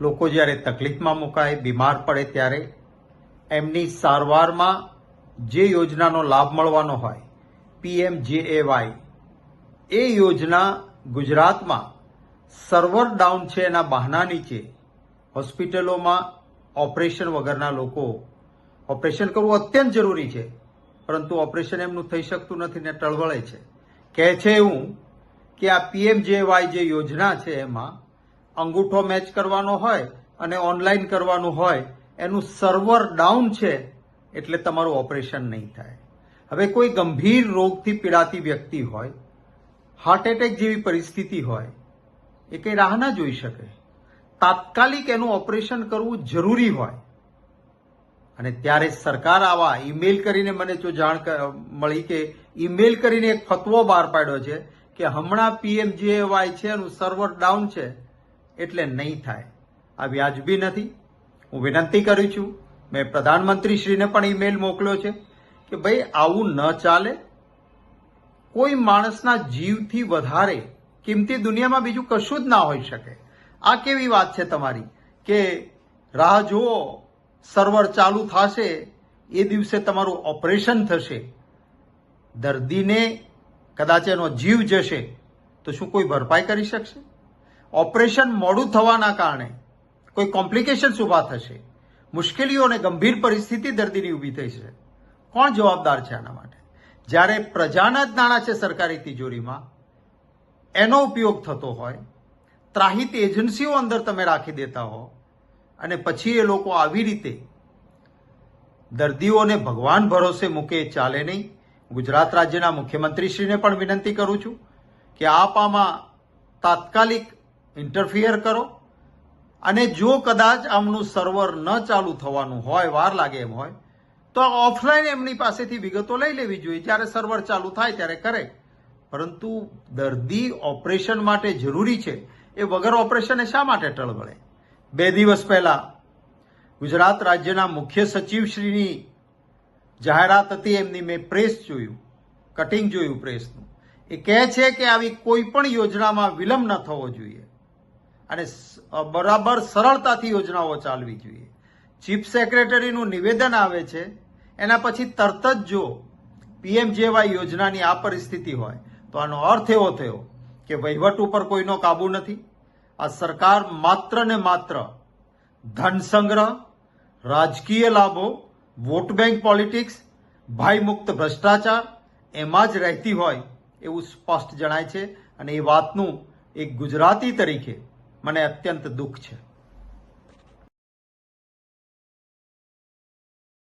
લોકો જ્યારે તકલીફમાં મુકાય, બીમાર પડે ત્યારે એમની સારવારમાં જે યોજનાનો લાભ મળવાનો હોય પીએમ વાય એ યોજના ગુજરાતમાં સર્વર ડાઉન છે એના બહાના નીચે. હોસ્પિટલોમાં ઓપરેશન વગરના લોકો, ઓપરેશન કરવું અત્યંત જરૂરી છે, પરંતુ ઓપરેશન એમનું થઈ શકતું નથી ને ટળવળે છે. કહે છે એવું કે આ પીએમ જે યોજના છે એમાં અંગૂઠો મેચ કરવાનો હોય અને ઓનલાઈન કરવાનું હોય, એનું સર્વર ડાઉન છે, એટલે તમારું ઓપરેશન નહીં થાય. હવે કોઈ ગંભીર રોગથી પીડાતી વ્યક્તિ હોય હાર્ટ એટેક જેવી પરિસ્થિતિ હોય, એ કંઈ રાહ ના જોઈ શકે. તાત્કાલિક એનું ઓપરેશન કરવું જરૂરી હોય. અને ત્યારે સરકાર આવા ઈમેલ કરીને મને જો જાણ મળી કે ઈમેલ કરીને એક ફતવો બહાર પાડ્યો છે કે હમણાં પીએમ વાય છે, એનું સર્વર ડાઉન છે એટલે નહીં થાય. આ વ્યાજબી નથી. હું વિનંતી કરું છું, મેં પ્રધાનમંત્રીશ્રીને પણ ઈમેલ મોકલ્યો છે કે ભાઈ આવું ન ચાલે. કોઈ માણસના જીવથી વધારે કિંમતી દુનિયામાં બીજું કશું જ ના હોઈ શકે. આ કેવી વાત છે તમારી? કે રાહ જુઓ સર્વર ચાલુ થશે, એ દિવસે તમારું ઓપરેશન થશે. દર્દીને કદાચ એનો જીવ જશે, તો શું કોઈ ભરપાઈ કરી શકશે? ઓપરેશન મોડું થવાના કારણે કોઈ કોમ્પ્લિકેશન્સ ઊભા થશે. મુશ્કેલીઓ અને ગંભીર પરિસ્થિતિ દર્દીની ઊભી થઈ છે. કોણ જવાબદાર છે આના માટે? જ્યારે પ્રજાના જ નાણાં છે સરકારી તિજોરીમાં, એનો ઉપયોગ થતો હોય, ત્રાહિત એજન્સીઓ અંદર તમે રાખી દેતા હો, અને પછી એ લોકો આવી રીતે દર્દીઓને ભગવાન ભરોસે મૂકે ચાલે નહીં. ગુજરાત રાજ્યના મુખ્યમંત્રીશ્રીને પણ વિનંતી કરું છું કે આપ આમાં તાત્કાલિક ઇન્ટરફિયર કરો અને જો કદાચ આમનું સર્વર ન ચાલુ થવાનું હોય, વાર લાગે એમ હોય, તો ઓફલાઈન એમની પાસેથી વિગતો લઈ લેવી જોઈએ. જ્યારે સર્વર ચાલુ થાય ત્યારે કરે. પરંતુ દર્દી ઓપરેશન માટે જરૂરી છે. એ વગર ઓપરેશને શા માટે ટળવળે? બે દિવસ પહેલા ગુજરાત રાજ્યના મુખ્ય સચિવશ્રીની જાહેરાત હતી, એમની મેં પ્રેસ જોયું, કટિંગ જોયું પ્રેસનું. એ કહે છે કે આવી કોઈ પણ યોજનામાં વિલંબ ન થવો જોઈએ. અને બરાબર સરળતાથી યોજનાઓ ચાલવી જોઈએ. ચીફ સેક્રેટરીનું નિવેદન આવે છે, એના પછી તરત જ જો પીએમજેવાય યોજનાની આ પરિસ્થિતિ હોય, તો આનો અર્થ એવો થયો કે વહીવટ ઉપર કોઈનો કાબુ નથી. આ સરકાર માત્ર ને માત્ર ધન સંગ્રહ, રાજકીય લાભો, વોટ બેંક પોલિટિક્સ, ભયમુક્ત ભ્રષ્ટાચાર, એમાં જ રહેતી હોય એવું સ્પષ્ટ જણાય છે. અને એ વાતનું એક ગુજરાતી તરીકે મને અત્યંત દુઃખ છે.